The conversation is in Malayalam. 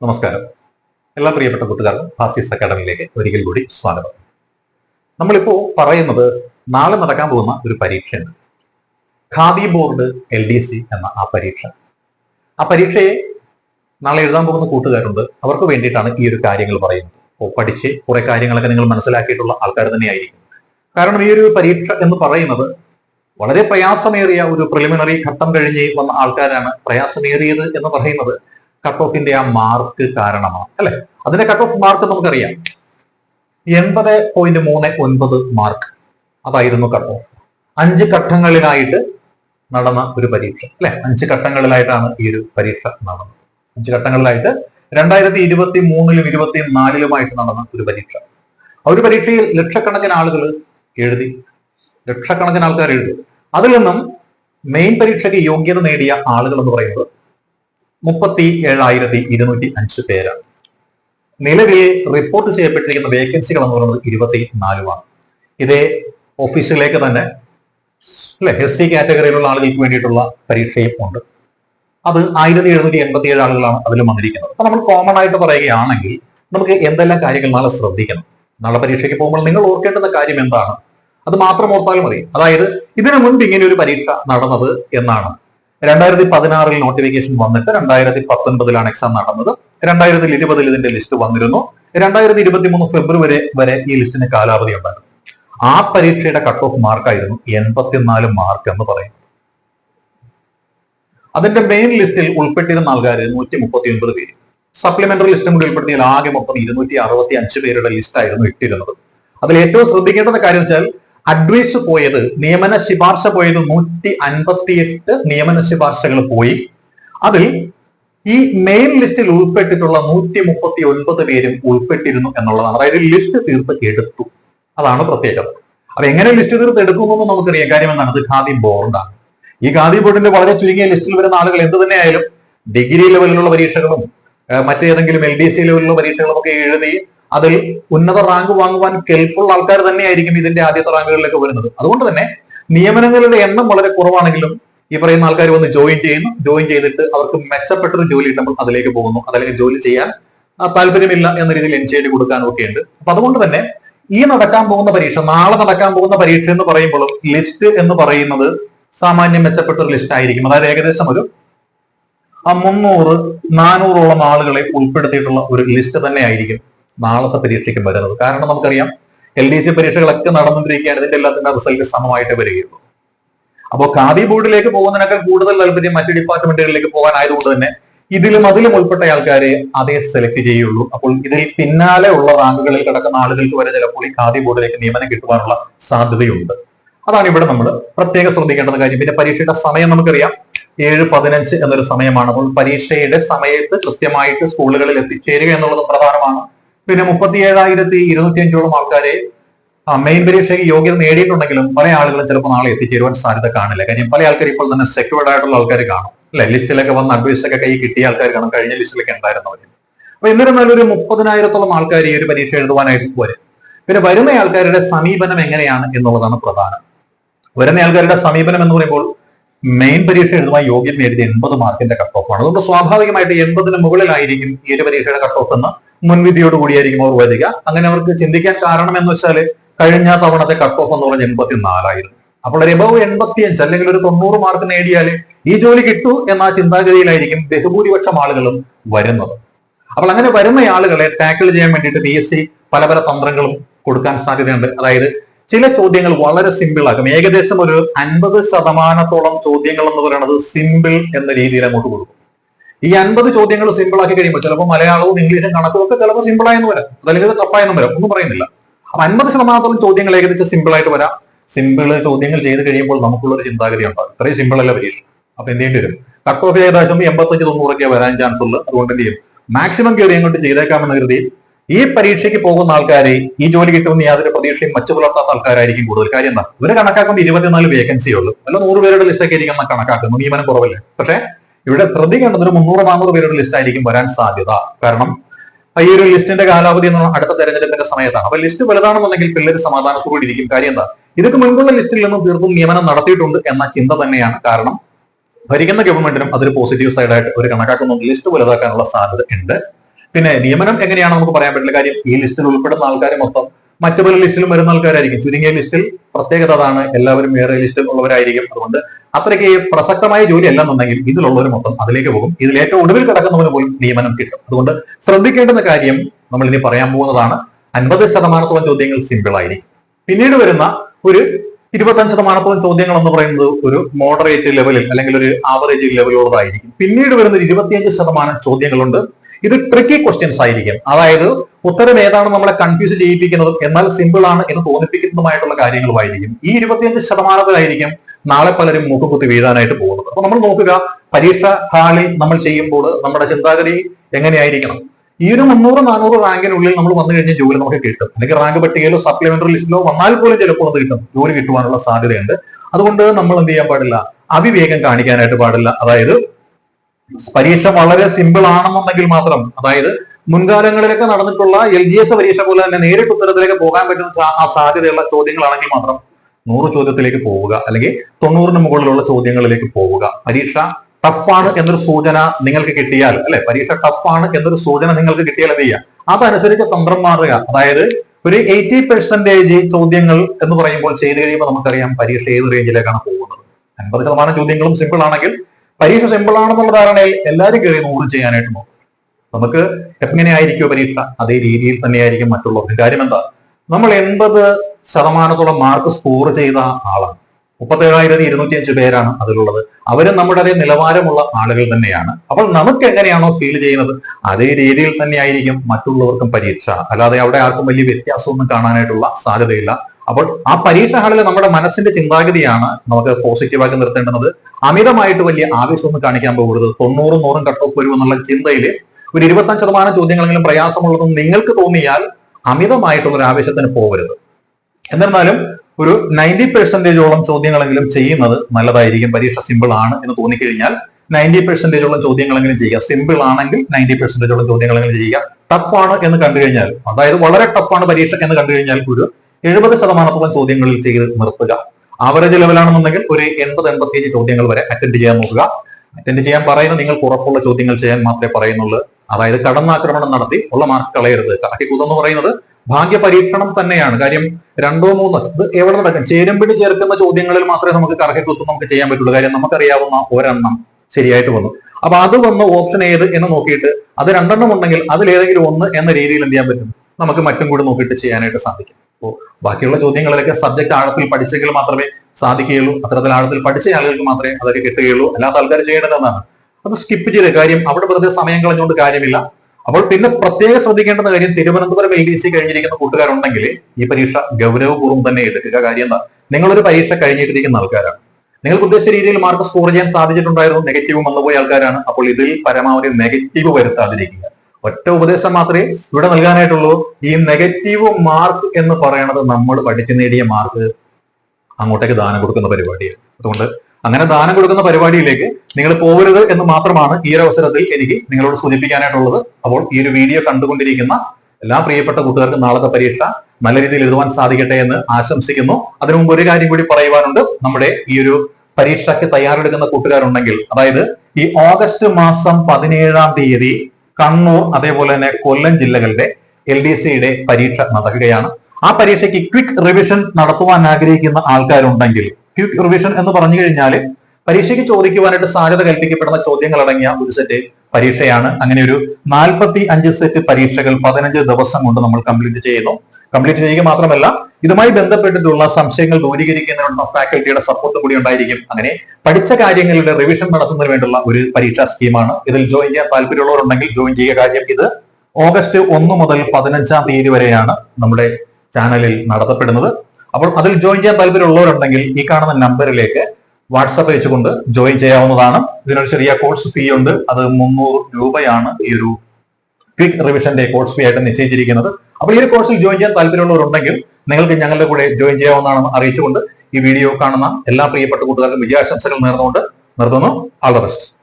നമസ്കാരം. എല്ലാ പ്രിയപ്പെട്ട കൂട്ടുകാർക്കും ഫാസിസ് അക്കാഡമിയിലേക്ക് ഒരിക്കൽ കൂടി സ്വാഗതം. നമ്മളിപ്പോ പറയുന്നത് നാളെ നടക്കാൻ പോകുന്ന ഒരു പരീക്ഷയുണ്ട് Khadi board L D C എന്ന ആ പരീക്ഷ. ആ പരീക്ഷയെ നാളെ എഴുതാൻ പോകുന്ന കൂട്ടുകാരുണ്ട്. അവർക്ക് വേണ്ടിയിട്ടാണ് ഈ ഒരു കാര്യങ്ങൾ പറയുന്നത്. അപ്പോൾ പഠിച്ച് കുറെ കാര്യങ്ങളൊക്കെ നിങ്ങൾ മനസ്സിലാക്കിയിട്ടുള്ള ആൾക്കാർ തന്നെയായിരിക്കും. കാരണം ഈ ഒരു പരീക്ഷ എന്ന് പറയുന്നത് വളരെ പ്രയാസമേറിയ ഒരു പ്രിലിമിനറി ഘട്ടം കഴിഞ്ഞ് വന്ന ആൾക്കാരാണ് പ്രയാസമേറിയത് എന്ന് പറയുന്നത് കട്ട് ഓഫിന്റെ ആ മാർക്ക് കാരണമാണ് അല്ലെ? അതിന്റെ കട്ട് ഓഫ് മാർക്ക് നമുക്കറിയാം. എൺപത് പോയിന്റ് മൂന്ന് ഒൻപത് മാർക്ക് അതായിരുന്നു കട്ട് ഓഫ് അഞ്ച് ഘട്ടങ്ങളിലായിട്ട് നടന്ന ഒരു പരീക്ഷ അല്ലെ? അഞ്ച് ഘട്ടങ്ങളിലായിട്ടാണ് ഈ ഒരു പരീക്ഷ നടന്നത്. അഞ്ച് ഘട്ടങ്ങളിലായിട്ട് രണ്ടായിരത്തി ഇരുപത്തി മൂന്നിലും ഇരുപത്തി നാലിലുമായിട്ട് നടന്ന ഒരു പരീക്ഷ. ആ ഒരു പരീക്ഷയിൽ ലക്ഷക്കണക്കിന് ആളുകൾ എഴുതി ലക്ഷക്കണക്കിന് ആൾക്കാർ എഴുതി. അതിൽ നിന്നും മെയിൻ പരീക്ഷയ്ക്ക് യോഗ്യത നേടിയ ആളുകൾ എന്ന് പറയുന്നത് മുപ്പത്തി ഏഴായിരത്തി ഇരുന്നൂറ്റി അഞ്ച് പേരാണ്. നിലവിൽ റിപ്പോർട്ട് ചെയ്യപ്പെട്ടിരിക്കുന്ന വേക്കൻസികൾ എന്ന് പറയുന്നത് ഇരുപത്തി നാലുമാണ് ഇതേ ഓഫീസിലേക്ക് തന്നെ അല്ലെ എസ് സി കാറ്റഗറിയിലുള്ള ആളുകൾക്ക് വേണ്ടിയിട്ടുള്ള പരീക്ഷയും ഉണ്ട്. അത് ആയിരത്തി എഴുന്നൂറ്റി എൺപത്തി ഏഴ് ആളുകളാണ് അതിൽ വന്നിരിക്കുന്നത്. അപ്പൊ നമ്മൾ കോമൺ ആയിട്ട് പറയുകയാണെങ്കിൽ നമുക്ക് എന്തെല്ലാം കാര്യങ്ങൾ നാളെ ശ്രദ്ധിക്കണം. നാളെ പരീക്ഷയ്ക്ക് പോകുമ്പോൾ നിങ്ങൾ ഓർക്കേണ്ടുന്ന കാര്യം എന്താണ്? അത് മാത്രം ഓർത്താൽ മതി. അതായത് ഇതിനു മുൻപ് ഇങ്ങനെ ഒരു പരീക്ഷ നടന്നത് എന്നാണ്. രണ്ടായിരത്തി പതിനാറിൽ നോട്ടിഫിക്കേഷൻ വന്നിട്ട് രണ്ടായിരത്തി പത്തൊൻപതിലാണ് എക്സാം നടന്നത്. രണ്ടായിരത്തി ഇരുപതിൽ ഇതിന്റെ ലിസ്റ്റ് വന്നിരുന്നു. രണ്ടായിരത്തി ഇരുപത്തി മൂന്ന് ഫെബ്രുവരി വരെ ഈ ലിസ്റ്റിന് കാലാവധി ഉണ്ടായിരുന്നു. ആ പരീക്ഷയുടെ കട്ട് ഓഫ് മാർക്കായിരുന്നു എൺപത്തിനാല് മാർക്ക് എന്ന് പറയും. അതിന്റെ മെയിൻ ലിസ്റ്റിൽ ഉൾപ്പെട്ടിരുന്ന ആൾക്കാർ നൂറ്റി മുപ്പത്തി ഒൻപത് പേര്. സപ്ലിമെന്ററി ലിസ്റ്റും കൂടി ഉൾപ്പെടുത്തിയാൽ ആകെ മൊത്തം ഇരുന്നൂറ്റി അറുപത്തി അഞ്ച് പേരുടെ ലിസ്റ്റ് ആയിരുന്നു ഇട്ടിരുന്നത്. അതിൽ ഏറ്റവും ശ്രദ്ധിക്കേണ്ട കാര്യം വെച്ചാൽ അഡ്വൈസ് പോയത് നിയമന ശുപാർശ പോയത് നൂറ്റി അൻപത്തിയെട്ട് നിയമന ശുപാർശകൾ പോയി. അതിൽ ഈ മെയിൻ ലിസ്റ്റിൽ ഉൾപ്പെട്ടിട്ടുള്ള നൂറ്റി മുപ്പത്തി ഒൻപത് പേരും ഉൾപ്പെട്ടിരുന്നു എന്നുള്ളതാണ്. അതായത് ലിസ്റ്റ് തീർത്ത് എടുത്തു. അതാണ് പ്രത്യേകത അപ്പൊ എങ്ങനെ ലിസ്റ്റ് തീർത്ത് എടുക്കുന്നു നമുക്കറിയാം. കാര്യം എന്താണ്? അത് ഖാദി ബോർഡാണ് ഈ ഖാദി ബോർഡിന്റെ വളരെ ചുരുങ്ങിയ ലിസ്റ്റിൽ വരുന്ന ആളുകൾ എന്ത് തന്നെയായാലും ഡിഗ്രി ലെവലിലുള്ള പരീക്ഷകളും മറ്റേതെങ്കിലും എൽ ഡി സി ലെവലിലുള്ള പരീക്ഷകളും ഒക്കെ എഴുതി അതിൽ ഉന്നത റാങ്ക് വാങ്ങുവാൻ കെൽപ്പുള്ള ആൾക്കാർ തന്നെയായിരിക്കും ഇതിന്റെ ആദ്യത്തെ റാങ്കുകളിലേക്ക് വരുന്നത്. അതുകൊണ്ട് തന്നെ നിയമനങ്ങളുടെ എണ്ണം വളരെ കുറവാണെങ്കിലും ഈ പറയുന്ന ആൾക്കാർ വന്ന് ജോയിൻ ചെയ്യുന്നു. ജോയിൻ ചെയ്തിട്ട് അവർക്ക് മെച്ചപ്പെട്ടൊരു ജോലി കിട്ടുമ്പോൾ അതിലേക്ക് പോകുന്നു. അതല്ലെങ്കിൽ ജോലി ചെയ്യാൻ താല്പര്യമില്ല എന്ന രീതിയിൽ എൻ ചെയ്ത് കൊടുക്കാനും ഒക്കെ ഉണ്ട്. അപ്പൊ അതുകൊണ്ട് തന്നെ ഈ നടക്കാൻ പോകുന്ന പരീക്ഷ നാളെ നടക്കാൻ പോകുന്ന പരീക്ഷ എന്ന് പറയുമ്പോഴും ലിസ്റ്റ് എന്ന് പറയുന്നത് സാമാന്യം മെച്ചപ്പെട്ട ഒരു ലിസ്റ്റ് ആയിരിക്കും. അതായത് ഏകദേശം ഒരു മുന്നൂറ് നാനൂറോളം ആളുകളെ ഉൾപ്പെടുത്തിയിട്ടുള്ള ഒരു ലിസ്റ്റ് തന്നെ ആയിരിക്കും നാളത്തെ പരീക്ഷയ്ക്ക് വരുന്നത്. കാരണം നമുക്കറിയാം എൽ ഡി സി പരീക്ഷകളൊക്കെ നടന്നുകൊണ്ടിരിക്കുകയാണ്. ഇതിന്റെ എല്ലാത്തിന്റെ റിസൾട്ട് സമമായിട്ട് വരികയുള്ളൂ. അപ്പോൾ ഖാദി ബോർഡിലേക്ക് പോകുന്നതിനേക്കാൾ കൂടുതൽ താല്പര്യം മറ്റു ഡിപ്പാർട്ട്മെന്റുകളിലേക്ക് പോകാനായതുകൊണ്ട് തന്നെ ഇതിലും അതിലും ഉൾപ്പെട്ട ആൾക്കാരെ അതേ സെലക്ട് ചെയ്യുള്ളൂ. അപ്പോൾ ഇതിൽ പിന്നാലെ ഉള്ള റാങ്കുകളിൽ കിടക്കുന്ന ആളുകൾക്ക് വരെ ചിലപ്പോൾ ഈ ഖാദി ബോർഡിലേക്ക് നിയമനം കിട്ടുവാനുള്ള സാധ്യതയുണ്ട്. അതാണ് ഇവിടെ നമ്മൾ പ്രത്യേകം ശ്രദ്ധിക്കേണ്ടത് കാര്യം. പിന്നെ പരീക്ഷയുടെ സമയം നമുക്കറിയാം. ഏഴ് പതിനഞ്ച് എന്നൊരു സമയമാണ്. അപ്പോൾ പരീക്ഷയുടെ സമയത്ത് കൃത്യമായിട്ട് സ്കൂളുകളിൽ എത്തിച്ചേരുക എന്നുള്ളത് പ്രധാനമാണ്. പിന്നെ മുപ്പത്തി ഏഴായിരത്തി ഇരുന്നൂറ്റി അഞ്ചോളം ആൾക്കാരെ മെയിൻ പരീക്ഷയ്ക്ക് യോഗ്യത നേടിയിട്ടുണ്ടെങ്കിലും പല ആളുകളും ചിലപ്പോൾ നാളെ എത്തിച്ചേരുവാൻ സാധ്യത കാണില്ല. കാര്യം പല ആൾക്കാർ ഇപ്പോൾ തന്നെ സെക്യൂർഡ് ആയിട്ടുള്ള ആൾക്കാർ കാണും. അല്ലെ? ലിസ്റ്റിലൊക്കെ വന്ന് അഡ്വൈസ് ഒക്കെ കൈ കിട്ടിയ ആൾക്കാർ കാണും. കഴിഞ്ഞ ലിസ്റ്റിലൊക്കെ ഉണ്ടായിരുന്നവർ അപ്പൊ എന്നിരുന്നാലും ഒരു മുപ്പതിനായിരത്തോളം ആൾക്കാർ ഈ ഒരു പരീക്ഷ എഴുതുവാനായിട്ട് വരും പിന്നെ വരുന്ന ആൾക്കാരുടെ സമീപനം എങ്ങനെയാണ് എന്നുള്ളതാണ് പ്രധാനം. വരുന്ന ആൾക്കാരുടെ സമീപനം എന്ന് പറയുമ്പോൾ മെയിൻ പരീക്ഷ എഴുതുവാൻ യോഗ്യത നേടിയത് എൺപത് മാർക്കിന്റെ കട്ട് ഓഫ് ആണ്. അതുകൊണ്ട് സ്വാഭാവികമായിട്ട് എൺപതിന് മുകളിലായിരിക്കും ഈ ഒരു പരീക്ഷയുടെ കട്ട് ഓഫ് എന്ന് മുൻവിധിയോട് കൂടിയായിരിക്കും അവർ വരിക. അങ്ങനെ അവർക്ക് ചിന്തിക്കാൻ കാരണം എന്ന് വെച്ചാൽ കഴിഞ്ഞ തവണത്തെ കട്ട് ഓഫ് എന്ന് പറഞ്ഞ എൺപത്തിനാലായിരുന്നു അപ്പോൾ ഒരു എബവ് എൺപത്തിയഞ്ച് അല്ലെങ്കിൽ ഒരു തൊണ്ണൂറ് മാർക്ക് നേടിയാൽ ഈ ജോലി കിട്ടൂ എന്ന ചിന്താഗതിയിലായിരിക്കും ബഹുഭൂരിപക്ഷം ആളുകളും വരുന്നത്. അപ്പോൾ അങ്ങനെ വരുന്ന ആളുകളെ ടാക്കിൾ ചെയ്യാൻ വേണ്ടിയിട്ട് പി എസ് സി പല പല തന്ത്രങ്ങളും കൊടുക്കാൻ സാധ്യതയുണ്ട്. അതായത് ചില ചോദ്യങ്ങൾ വളരെ സിമ്പിൾ ആക്കും. ഏകദേശം ഒരു അൻപത് ശതമാനത്തോളം ചോദ്യങ്ങൾ എന്ന് പറയുന്നത് സിമ്പിൾ എന്ന രീതിയിൽ അങ്ങോട്ട് കൊടുക്കും. ഈ അൻപത് ചോദ്യങ്ങൾ സിമ്പിൾ ആക്കി കഴിയുമ്പോൾ ചിലപ്പോൾ മലയാളവും ഇംഗ്ലീഷും കണക്കും ഒക്കെ ചിലപ്പോൾ സിമ്പിൾ ആയെന്ന് വരാം. അതല്ലെങ്കിൽ ടഫായെന്നും വരാം. ഒന്നും പറയുന്നില്ല. അപ്പൊ അൻപത് ശതമാനത്തോളം ചോദ്യങ്ങൾ ഏകദേശം സിമ്പിൾ ആയിട്ട് വരാം. സിമ്പിൾ ചോദ്യങ്ങൾ ചെയ്ത് കഴിയുമ്പോൾ നമുക്കുള്ള ഒരു ചിന്താഗതി ഉണ്ടാകും. ഇത്രയും സിമ്പിൾ അല്ല പരീക്ഷ അപ്പൊ എന്ത് ചെയ്യേണ്ടി വരും? കട്ട് ഓഫ് ഏകദേശം എൺപത്തഞ്ച് തൊണ്ണൂറൊക്കെ വരാൻ ചാൻസ് ഉള്ളു. അതുകൊണ്ട് എന്ത് ചെയ്യും? മാക്സിമം കയറി അങ്ങോട്ട് ചെയ്തേക്കാമെന്ന കരുതി ഈ പരീക്ഷയ്ക്ക് പോകുന്ന ആൾക്കാരെ ഈ ജോലി കിട്ടുമെന്ന് യാതൊരു പ്രതീക്ഷയും മച്ചു പുലർത്താത്ത ആൾക്കാരായിരിക്കും കൂടുതൽ. കാര്യം എന്താ? ഇവർ കണക്കാക്കുമ്പോൾ ഇരുപത്തിനാല് വേക്കൻസി ഉള്ളൂ. അല്ല നൂറ് പേരുടെ ലിസ്റ്റൊക്കെ ആയിരിക്കും കണക്കാക്കുന്നു നിയമനം കുറവല്ലേ? പക്ഷേ ഇവിടെ ശ്രദ്ധിക്കേണ്ടത് ഒരു മുന്നൂറ് നാനൂറ് പേരുടെ ലിസ്റ്റ് ആയിരിക്കും വരാൻ സാധ്യത. കാരണം ഈ ഒരു ലിസ്റ്റിന്റെ കാലാവധി എന്ന് അടുത്ത തെരഞ്ഞെടുപ്പിന്റെ സമയത്താണ്. അപ്പൊ ലിസ്റ്റ് വലുതാണെന്നുണ്ടെങ്കിൽ പിള്ളേർ സമാധാനത്തോടെ ഇരിക്കും. കാര്യം എന്താ? ഇതൊക്കെ മുൻപുള്ള ലിസ്റ്റിൽ നിന്നും തീർത്തും നിയമനം നടത്തിയിട്ടുണ്ട് എന്ന ചിന്ത തന്നെയാണ്. കാരണം ഭരിക്കുന്ന ഗവൺമെന്റിനും അതൊരു പോസിറ്റീവ് സൈഡായിട്ട് ഒരു കണക്കാക്കുന്നുണ്ട്. ലിസ്റ്റ് വലുതാക്കാനുള്ള സാധ്യത ഉണ്ട്. പിന്നെ നിയമനം എങ്ങനെയാണ് നമുക്ക് പറയാൻ പറ്റില്ല. കാര്യം ഈ ലിസ്റ്റിൽ ഉൾപ്പെടുന്ന ആൾക്കാർ മൊത്തം മറ്റു പല ലിസ്റ്റിലും വരുന്ന ആൾക്കാരായിരിക്കും. ചുരുങ്ങിയ ലിസ്റ്റിൽ പ്രത്യേകത അതാണ്. എല്ലാവരും വേറെ ലിസ്റ്റിൽ ഉള്ളവരായിരിക്കും. അതുകൊണ്ട് അത്രയ്ക്ക് പ്രസക്തമായ ജോലി അല്ലെന്നുണ്ടെങ്കിൽ ഇതിലുള്ളവർ മൊത്തം അതിലേക്ക് പോകും. ഇതിൽ ഏറ്റവും ഒടുവിൽ കിടക്കുന്നവന് പോലും നിയമനം കിട്ടും. അതുകൊണ്ട് ശ്രദ്ധിക്കേണ്ടുന്ന കാര്യം നമ്മൾ ഇനി പറയാൻ പോകുന്നതാണ്. അൻപത് ശതമാനത്തോളം ചോദ്യങ്ങൾ സിമ്പിൾ ആയിരിക്കും. പിന്നീട് വരുന്ന ഒരു ഇരുപത്തഞ്ച് ശതമാനത്തോളം ചോദ്യങ്ങൾ എന്ന് പറയുന്നത് ഒരു മോഡറേറ്റ് ലെവലിൽ അല്ലെങ്കിൽ ഒരു ആവറേജ് ലെവലുള്ളതായിരിക്കും പിന്നീട് വരുന്ന ഒരു ഇരുപത്തിയഞ്ച് ശതമാനം ചോദ്യങ്ങളുണ്ട്. ഇത് ട്രിക്കി ക്വസ്റ്റ്യൻസ് ആയിരിക്കും. അതായത് ഉത്തരം ഏതാണ് നമ്മളെ കൺഫ്യൂസ് ചെയ്യിപ്പിക്കുന്നതും? എന്നാൽ സിമ്പിൾ ആണ് എന്ന് തോന്നിപ്പിക്കുന്നതുമായിട്ടുള്ള കാര്യങ്ങളുമായിരിക്കും. ഈ ഇരുപത്തിയഞ്ച് ശതമാനത്തിലായിരിക്കും നാളെ പലരും മുഖക്കുത്തി വീഴാനായിട്ട് പോകുന്നത്. അപ്പൊ നമ്മൾ നോക്കുക പരീക്ഷ ഹാളിൽ നമ്മൾ ചെയ്യുമ്പോൾ നമ്മുടെ ചിന്താഗതി എങ്ങനെയായിരിക്കണം? ഈ ഒരു മുന്നൂറ് നാനൂറ് റാങ്കിനുള്ളിൽ നമ്മൾ വന്നു കഴിഞ്ഞ ജോലി നമുക്ക് കിട്ടും. അല്ലെങ്കിൽ റാങ്ക് പട്ടികയിലോ സപ്ലിമെന്ററി ലിസ്റ്റിലോ വന്നാൽ പോലും ചിലപ്പോൾ അത് കിട്ടും. ജോലി കിട്ടുവാനുള്ള സാധ്യതയുണ്ട്. അതുകൊണ്ട് നമ്മൾ എന്ത് ചെയ്യാൻ പാടില്ല? അവിവേകം കാണിക്കാനായിട്ട് പാടില്ല. അതായത് പരീക്ഷ വളരെ സിമ്പിൾ ആണെന്നുണ്ടെങ്കിൽ മാത്രം അതായത് മുൻകാലങ്ങളിലൊക്കെ നടന്നിട്ടുള്ള എൽ ജി എസ് പരീക്ഷ പോലെ തന്നെ നേരിട്ട് ഉത്തരത്തിലേക്ക് പോകാൻ പറ്റുന്ന ആ സാധ്യതയുള്ള ചോദ്യങ്ങളാണെങ്കിൽ മാത്രം നൂറ് ചോദ്യത്തിലേക്ക് പോവുക. അല്ലെങ്കിൽ തൊണ്ണൂറിന് മുകളിലുള്ള ചോദ്യങ്ങളിലേക്ക് പോവുക. പരീക്ഷ ടഫാണ് എന്നൊരു സൂചന നിങ്ങൾക്ക് കിട്ടിയാൽ അല്ലെ? പരീക്ഷ ടഫാണ് എന്നൊരു സൂചന നിങ്ങൾക്ക് കിട്ടിയാൽ എന്ത് ചെയ്യുക അതനുസരിച്ച് തന്ത്രം മാറുക. അതായത് ഒരു എയ്റ്റി പെർസെന്റേജ് ചോദ്യങ്ങൾ എന്ന് പറയുമ്പോൾ ചെയ്തു കഴിയുമ്പോൾ നമുക്കറിയാം പരീക്ഷ ഏത് റേഞ്ചിലേക്കാണ് പോകുന്നത്. അൻപത് ശതമാനം ചോദ്യങ്ങളും സിമ്പിൾ ആണെങ്കിൽ പരീക്ഷ സിമ്പിൾ ആണെന്നുള്ള ധാരണയിൽ എല്ലാവരും കയറി നൂറ് ചെയ്യാനായിട്ട് നോക്കും നമുക്ക് എങ്ങനെയായിരിക്കും പരീക്ഷ? അതേ രീതിയിൽ തന്നെയായിരിക്കും മറ്റുള്ളവർക്ക് കാര്യം എന്താ? നമ്മൾ എൺപത് ശതമാനത്തോളം മാർക്ക് സ്കോർ ചെയ്ത ആളാണ്. മുപ്പത്തേഴായിരത്തി ഇരുന്നൂറ്റി അഞ്ച് പേരാണ് അതിലുള്ളത്. അവരും നമ്മുടെ അതേ നിലവാരമുള്ള ആളുകൾ തന്നെയാണ്. അപ്പോൾ നമുക്ക് എങ്ങനെയാണോ ഫീൽ ചെയ്യുന്നത്? അതേ രീതിയിൽ തന്നെയായിരിക്കും മറ്റുള്ളവർക്കും പരീക്ഷ. അല്ലാതെ അവിടെ ആർക്കും വലിയ വ്യത്യാസമൊന്നും കാണാനായിട്ടുള്ള സാധ്യതയില്ല. അപ്പോൾ ആ പരീക്ഷ ഹാളിൽ നമ്മുടെ മനസ്സിന്റെ ചിന്താഗതിയാണ് നമുക്ക് പോസിറ്റീവാക്കി നിർത്തേണ്ടത് അമിതമായിട്ട് വലിയ ആവേശമൊന്നും കാണിക്കാൻ പോകരുത്. തൊണ്ണൂറും നൂറും കട്ട് ഓഫ് ചിന്തയിൽ ഒരു ഇരുപത്തഞ്ച് ശതമാനം ചോദ്യങ്ങളെങ്കിലും പ്രയാസമുള്ളതും നിങ്ങൾക്ക് തോന്നിയാൽ അമിതമായിട്ടുള്ള ഒരു ആവേശത്തിന് പോകരുത്. എന്നിരുന്നാലും ഒരു നയന്റി പെർസെന്റേജോളം ചോദ്യങ്ങളെങ്കിലും ചെയ്യുന്നത് നല്ലതായിരിക്കും. പരീക്ഷ സിമ്പിൾ ആണ് എന്ന് തോന്നിക്കഴിഞ്ഞാൽ നയന്റി പെർസെന്റേജോളം ചോദ്യങ്ങളെങ്കിലും ചെയ്യുക. സിമ്പിൾ ആണെങ്കിൽ നയന്റി പെർസെന്റേജോളം ചോദ്യങ്ങളെങ്കിലും ചെയ്യുക. ടഫാണ് എന്ന് കണ്ടു കഴിഞ്ഞാൽ അതായത് വളരെ ടഫാണ് പരീക്ഷ എന്ന് കണ്ടു കഴിഞ്ഞാൽ ഒരു എഴുപത് ശതമാനത്തോളം ചോദ്യങ്ങളിൽ ചെയ്ത് നിർത്തുക. ആവറേജ് ലെവലാണെന്നുണ്ടെങ്കിൽ ഒരു എൺപത് എൺപത്തിയഞ്ച് ചോദ്യങ്ങൾ വരെ അറ്റൻഡ് ചെയ്യാൻ നോക്കുക. അറ്റൻഡ് ചെയ്യാൻ പറയുന്നത് നിങ്ങൾക്ക് ഉറപ്പുള്ള ചോദ്യങ്ങൾ ചെയ്യാൻ മാത്രമേ പറയുന്നുള്ളൂ. അതായത് കടന്നാക്രമണം നടത്തി ഉള്ള മാർക്ക് കളയരുത്. കാട്ടിക്കൂതെന്ന് പറയുന്നത് ഭാഗ്യ പരീക്ഷണം തന്നെയാണ്. കാര്യം രണ്ടോ മൂന്നോ ഇത് എവിടെ നടക്കും? ചേരുമ്പിടി ചേർക്കുന്ന ചോദ്യങ്ങളിൽ മാത്രമേ നമുക്ക് കറക്കിക്കുത്ത് നമുക്ക് ചെയ്യാൻ പറ്റുള്ളൂ. കാര്യം നമുക്കറിയാവുന്ന ഒരെണ്ണം ശരിയായിട്ട് വന്നു. അപ്പൊ അത് വന്ന ഓപ്ഷൻ ഏത് എന്ന് നോക്കിയിട്ട് അത് രണ്ടെണ്ണം ഉണ്ടെങ്കിൽ അതിലേതെങ്കിലും ഒന്ന് എന്ന രീതിയിൽ എന്ത് ചെയ്യാൻ പറ്റും? നമുക്ക് മറ്റും കൂടി നോക്കിയിട്ട് ചെയ്യാനായിട്ട് സാധിക്കും. അപ്പോൾ ബാക്കിയുള്ള ചോദ്യങ്ങളിലൊക്കെ സബ്ജക്ട് ആഴത്തിൽ പഠിച്ചെങ്കിൽ മാത്രമേ സാധിക്കുകയുള്ളൂ. അത്തരത്തിൽ ആഴത്തിൽ പഠിച്ച ആളുകൾക്ക് മാത്രമേ അതൊക്കെ കിട്ടുകയുള്ളൂ. അല്ലാത്ത ആൾക്കാർ ചെയ്യേണ്ടത് എന്നാണ് അത് സ്കിപ്പ് ചെയ്ത കാര്യം അവിടെ വെറുതെ സമയം കളഞ്ഞുകൊണ്ട് കാര്യമില്ല. അപ്പോൾ പിന്നെ പ്രത്യേകം ശ്രദ്ധിക്കേണ്ടുന്ന കാര്യം തിരുവനന്തപുരം എൽ ഡി സി കഴിഞ്ഞിരിക്കുന്ന കൂട്ടുകാരുണ്ടെങ്കിൽ ഈ പരീക്ഷ ഗൗരവപൂർവം തന്നെ എടുക്കുക. കാര്യം എന്താ? നിങ്ങളൊരു പരീക്ഷ കഴിഞ്ഞിട്ടിരിക്കുന്ന ആൾക്കാരാണ്. നിങ്ങൾക്ക് ഉദ്ദേശിച്ച രീതിയിൽ മാർക്ക് സ്കോർ ചെയ്യാൻ സാധിച്ചിട്ടുണ്ടായിരുന്നു നെഗറ്റീവ് വന്നുപോയ ആൾക്കാരാണ്. അപ്പോൾ ഇതിൽ പരമാവധി നെഗറ്റീവ് വരുത്താതിരിക്കുക. ഒറ്റ ഉപദേശം മാത്രമേ ഇവിടെ നൽകാനായിട്ടുള്ളൂ. ഈ നെഗറ്റീവ് മാർക്ക് എന്ന് പറയുന്നത് നമ്മൾ പഠിച്ചു നേടിയ മാർക്ക് അങ്ങോട്ടേക്ക് ദാനം കൊടുക്കുന്ന പരിപാടിയാണ്. അതുകൊണ്ട് അങ്ങനെ ദാനം കൊടുക്കുന്ന പരിപാടിയിലേക്ക് നിങ്ങൾ പോകരുത് എന്ന് മാത്രമാണ് ഈ ഒരു അവസരത്തിൽ എനിക്ക് നിങ്ങളോട് സൂചിപ്പിക്കാനായിട്ടുള്ളത്. അപ്പോൾ ഈ ഒരു വീഡിയോ കണ്ടുകൊണ്ടിരിക്കുന്ന എല്ലാ പ്രിയപ്പെട്ട കൂട്ടുകാർക്കും നാളത്തെ പരീക്ഷ നല്ല രീതിയിൽ എഴുതുവാൻ സാധിക്കട്ടെ എന്ന് ആശംസിക്കുന്നു. അതിനു മുമ്പ് ഒരു കാര്യം കൂടി പറയുവാനുണ്ട്. നമ്മുടെ ഈ ഒരു പരീക്ഷയ്ക്ക് തയ്യാറെടുക്കുന്ന കൂട്ടുകാരുണ്ടെങ്കിൽ അതായത് ഈ ഓഗസ്റ്റ് മാസം പതിനേഴാം തീയതി കണ്ണൂർ അതേപോലെ തന്നെ കൊല്ലം ജില്ലകളുടെ എൽ ഡി സിയുടെ പരീക്ഷ നടക്കുകയാണ്. ആ പരീക്ഷയ്ക്ക് ക്വിക്ക് റിവിഷൻ നടത്തുവാൻ ആഗ്രഹിക്കുന്ന ആൾക്കാരുണ്ടെങ്കിൽ ക്വിക്ക് റിവിഷൻ എന്ന് പറഞ്ഞു കഴിഞ്ഞാൽ പരീക്ഷയ്ക്ക് ചോദിക്കുവാനായിട്ട് സാധ്യത കൽപ്പിക്കപ്പെടുന്ന ചോദ്യങ്ങൾ അടങ്ങിയ ഒരു സെറ്റ് പരീക്ഷയാണ്. അങ്ങനെ ഒരു നാൽപ്പത്തി അഞ്ച് സെറ്റ് പരീക്ഷകൾ പതിനഞ്ച് ദിവസം കൊണ്ട് നമ്മൾ കംപ്ലീറ്റ് ചെയ്യുന്നു. കംപ്ലീറ്റ് ചെയ്യുക മാത്രമല്ല ഇതുമായി ബന്ധപ്പെട്ടിട്ടുള്ള സംശയങ്ങൾ ദൂരീകരിക്കുന്നതിനുള്ള ഫാക്കൽറ്റിയുടെ സപ്പോർട്ട് കൂടി ഉണ്ടായിരിക്കും. അങ്ങനെ പഠിച്ച കാര്യങ്ങളുടെ റിവിഷൻ നടത്തുന്നതിന് വേണ്ടിയുള്ള ഒരു പരീക്ഷാ സ്കീമാണ് ഇതിൽ ജോയിൻ ചെയ്യാൻ താല്പര്യമുള്ളവരുണ്ടെങ്കിൽ ജോയിൻ ചെയ്യുക കാര്യം ഇത് ഓഗസ്റ്റ് ഒന്ന് മുതൽ പതിനഞ്ചാം തീയതി വരെയാണ് നമ്മുടെ ചാനലിൽ നടത്തപ്പെടുന്നത്. അപ്പോൾ അതിൽ ജോയിൻ ചെയ്യാൻ താല്പര്യമുള്ളവരുണ്ടെങ്കിൽ ഈ കാണുന്ന നമ്പറിലേക്ക് വാട്സപ്പ് അയച്ചുകൊണ്ട് ജോയിൻ ചെയ്യാവുന്നതാണ്. ഇതിനൊരു ചെറിയ കോഴ്സ് ഫീ ഉണ്ട്. അത് മുന്നൂറ് രൂപയാണ് ഈ ഒരു ക്വിക്ക് റിവിഷന്റെ കോഴ്സ് ഫീ ആയിട്ട് നിശ്ചയിച്ചിരിക്കുന്നത്. അപ്പോൾ ഈ ഒരു കോഴ്സിൽ ജോയിൻ ചെയ്യാൻ താല്പര്യമുള്ളവരുണ്ടെങ്കിൽ നിങ്ങൾക്ക് ഞങ്ങളുടെ കൂടെ ജോയിൻ ചെയ്യാവുന്നതാണെന്ന് അറിയിച്ചുകൊണ്ട് ഈ വീഡിയോ കാണുന്ന എല്ലാ പ്രിയപ്പെട്ട കൂട്ടുകാർക്കും വിജയാശംസകൾ നേർന്നുകൊണ്ട് നിർത്തുന്നു. All the best